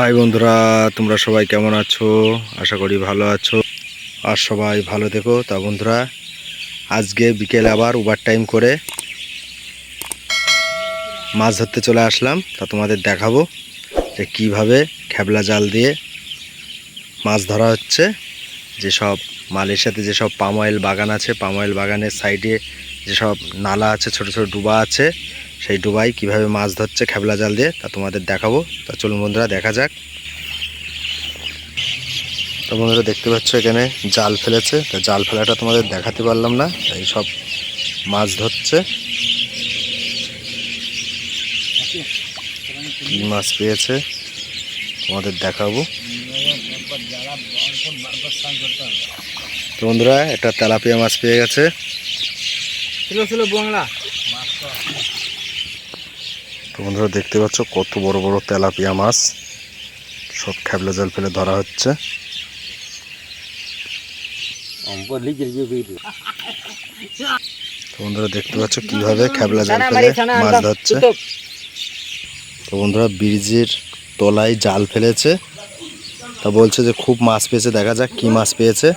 High বন্ধুরা, তোমরা সবাই কেমন আছো? আশা করি ভালো আছো। আর সবাই ভালো থেকো। তা বন্ধুরা, আজকে বিকেল আবার ওভার টাইম করে মাছ ধরতে চলে আসলাম। তা তোমাদের দেখাবো যে কীভাবে খেবলা জাল দিয়ে মাছ ধরা হচ্ছে। যেসব মালয়েশিয়াতে যেসব পাম অয়েল বাগান আছে, পাম অয়েল বাগানের সাইডে যেসব নালা আছে, ছোট ছোট ডুবা আছে সেই ডুবাই কীভাবে মাছ ধরছে খেবলা জাল দিয়ে তা তোমাদের দেখাবো। তা চলুন বন্ধুরা, দেখা যাক। তো বন্ধুরা, দেখতে পাচ্ছ এখানে জাল ফেলেছে। তা জাল ফেলাটা তোমাদের দেখাতে পারলাম না এই সব মাছ ধরছে। কি মাছ পেয়েছে তোমাদের দেখাবো। তো বন্ধুরা, একটা তেলাপিয়া মাছ পেয়ে গেছে। ছিল ছিল বাংলা তো বন্ধুরা দেখতে পাচ্ছ কত বড় বড় তেলাপিয়া মাছ। সব খেবলা জাল ফেলে ধরা হচ্ছে। বন্ধুরা দেখতে পাচ্ছ কীভাবে খেবলা জাল ফেলে মাছ ধরছে। তো বন্ধুরা ব্রিজের তলায় জাল ফেলেছে। তা বলছে যে খুব মাছ পেয়েছে, দেখা যাক কি মাছ পেয়েছে।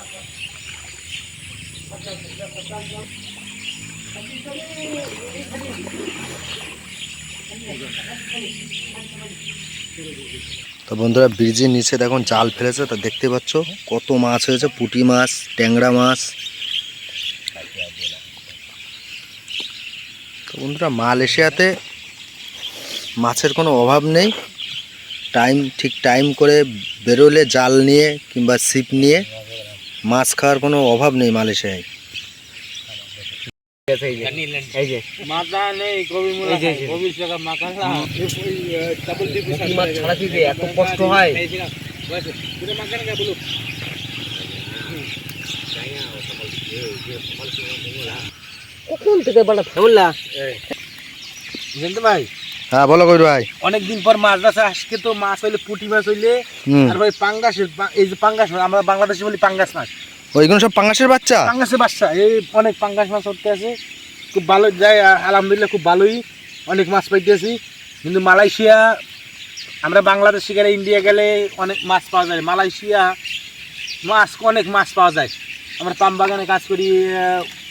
তো বন্ধুরা, ব্রিজের নিচে দেখুন, জাল ফেলেছে। তা দেখতে পাচ্ছ কত মাছ হয়েছে, পুটি মাছ, ট্যাংরা মাছ। তো বন্ধুরা, মালয়েশিয়াতে মাছের কোনো অভাব নেই। টাইম, ঠিক টাইম করে বেরোলে জাল নিয়ে কিংবা ছিপ নিয়ে মাছ খাওয়ার কোনো অভাব নেই মালয়েশিয়ায়। এত কষ্ট হয়? কখন থেকে বলা বললা ভাই? হ্যাঁ বলো কবির ভাই। অনেকদিন পর মাছ ধরা আজকে তো মাছ হইলে পুঁটি মাছ হইলে আর ভাই পাঙ্গাস এই যে পাঙ্গাস মাছ, আমরা বাংলাদেশে বলি পাঙ্গাস মাছ। ওইগুলো সব পাঙাশের বাচ্চা? পাঙ্গাসের বাচ্চা। এই অনেক পাঙ্গাস মাছ ধরতে আছে খুব ভালো যায় আলহামদুলিল্লাহ খুব ভালোই অনেক মাছ পাইতেছি কিন্তু মালয়েশিয়া আমরা বাংলাদেশে গেলে ইন্ডিয়া গেলে অনেক মাছ পাওয়া যায়। মালয়েশিয়া মাছ অনেক মাছ পাওয়া যায়। আমরা পাম বাগানে কাজ করি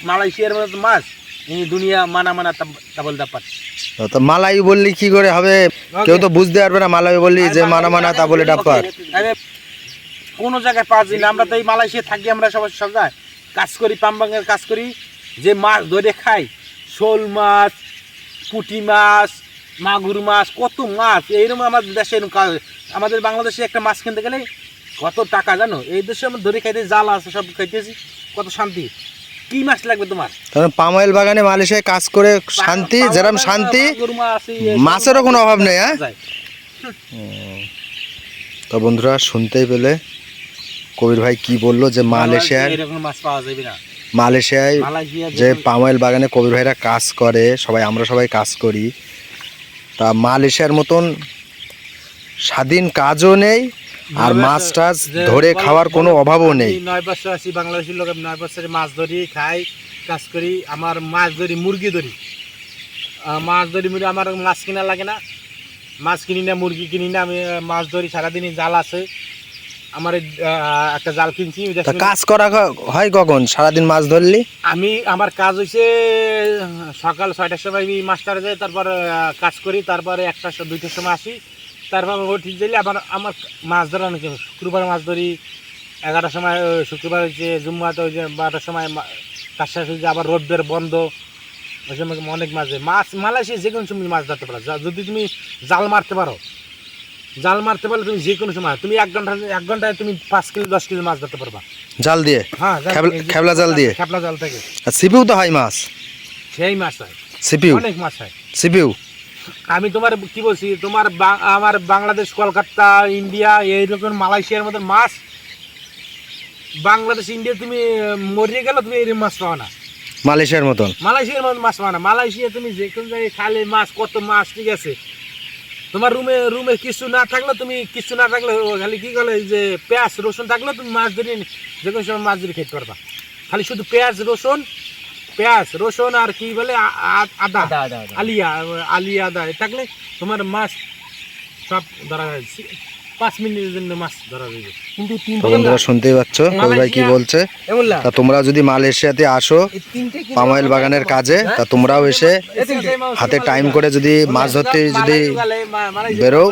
মালয়েশিয়ার মতো মাছ দুনিয়া মানা মানা তাবল তো মালাই বললি কি করে হবে? কেউ তো বুঝতে পারবে না মালাই বললি যে মানা মানা তা বলে আরে, কোনো জায়গায় পাওয়া যায় না। আমরা তো এই মালয়েশিয়া থাকি আমরা সবাই সব জায়গায় কাজ করি পামবাঙ্গের কাজ করি। যে মাছ ধরে খাই শোল মাছ পুঁটি মাছ মাগুর মাছ কত মাছ। এইরকম আমাদের দেশে আমাদের বাংলাদেশে একটা মাছ কিনতে গেলে কত টাকা জানো? এই দেশে আমরা ধরে খাইতে জাল আছে সব খাইতেছি। কত শান্তি। কি মাছ লাগবে তোমার? কারণ পাম অয়েল বাগানে মালয়েশিয়ায় কাজ করে শান্তি যেরকম শান্তি মাছেরও কোনো অভাব নেই হ্যাঁ? তো বন্ধুরা শুনতেই পেলে। কবির ভাই কি বলল যে মালয়েশিয়ায় মাছ পাওয়া যাবে না। মালয়েশিয়ায় যে পাম অয়েল বাগানে কবির ভাইরা কাজ করে সবাই আমরা সবাই কাজ করি। তা মালয়েশিয়ার মতন স্বাধীন কাজও নেই আর মাছ টাছ ধরে খাওয়ার কোনো অভাবও নেই। নয় বছর আছি বাংলাদেশের লোক নয় বছরে মাছ ধরি খাই কাজ করি। আমার মাছ ধরি মুরগি ধরি। মাছ ধরি মুরগি আমার মাছ কিনা লাগে না। মাছ কিনি না মুরগি কিনি না আমি মাছ ধরি সারাদিনই জাল আছে। আমার একটা জাল কিনছি কাজ করা হয় কখন? সারাদিন মাছ ধরলি? আমি আমার কাজ হয়েছে সকাল ছয়টার সময় আমি মাস্টারে যাই তারপর কাজ করি তারপরে একটা দুইটার সময় আসি। তারপর আমি ঠিক দিলে আবার আমার মাছ ধরা অনেক শুক্রবার মাছ ধরি এগারোটার সময় শুক্রবার হচ্ছে জুম্মাতে যে বারোটার সময় কাজ শেষ হয়ে যায় আবার রোদ্রের বন্ধ। ওই সময় অনেক মাছ। মাছ মালয়েশিয়া যে কোনো সময় মাছ ধরতে পারো। যদি তুমি জাল মারতে পারো জাল মারতে পারলে তুমি যে কোনো সময় তুমি এক ঘণ্টা এক ঘন্টায় তুমি পাঁচ কিলো দশ কিলো মাছ ধরতে পারবা। জাল দিয়ে? হ্যাঁ খেবলা- এই খেবলা জাল দিয়ে? খেপলা জাল থেকে। আর সিপিউ তো হয় মাছ? সেই মাছ হয়। সিপিউ? অনেক মাছ হয়। সিপিউ? আমি তোমার কি বলছি তোমার আমার বাংলাদেশ কলকাতা ইন্ডিয়া এইরকম মালয়েশিয়ার মতো মাছ বাংলাদেশ ইন্ডিয়া তুমি মরিয়ে গেলে তুমি এরকম মাছ পাও না। মালয়েশিয়ার মতন? মালয়েশিয়ার মতো মাছ পাও না। মালয়েশিয়া তুমি যে কোনো জায়গায় খালে মাছ কত মাছ ঠিক আছে? তোমার রুমে রুমে কিছু না থাকলে তুমি কিছু না থাকলে খালি কি বলে যে পেঁয়াজ রসুন থাকলে তুমি মাছ ধরে যে কোনো সময় মাছ ধরে খেতে পারবা খালি শুধু পেঁয়াজ রসুন পেঁয়াজ রসুন আর কি বলে আদা আদা আদা আদা। আলিয়া আলিয়া আদা থাকলে তোমার মাছ সব ধরা পাঁচ মিনিটের জন্য মাছ ধরা যাবে। কিন্তু বন্ধুরা শুনতেই পাচ্ছ ভাই কি বলছে? তা তোমরা যদি মালয়েশিয়াতে আসো কি পাময়েল বাগানের কাজে তা তোমরাও এসে হাতে টাইম করে যদি মাছ ধরতে যদি বেরো,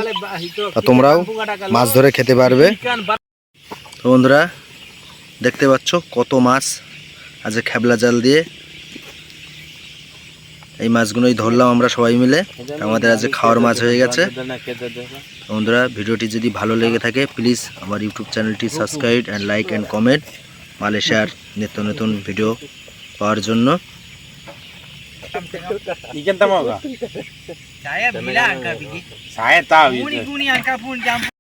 তা তোমরাও মাছ ধরে খেতে পারবে। তো বন্ধুরা দেখতে পাচ্ছ কত মাছ আজ খেবলা জাল দিয়ে। এই মাছগুলোই ধরলাম আমরা সবাই মিলে। আমাদের আজ খাওয়ার মাছ হয়ে গেছে। বন্ধুরা ভিডিওটি যদি ভালো লেগে থাকে প্লিজ আমার ইউটিউব চ্যানেলটি subscribe and like and comment মালয়েশিয়ার নিত্য নতুন ভিডিও পাওয়ার জন্য. Saya tahu itu.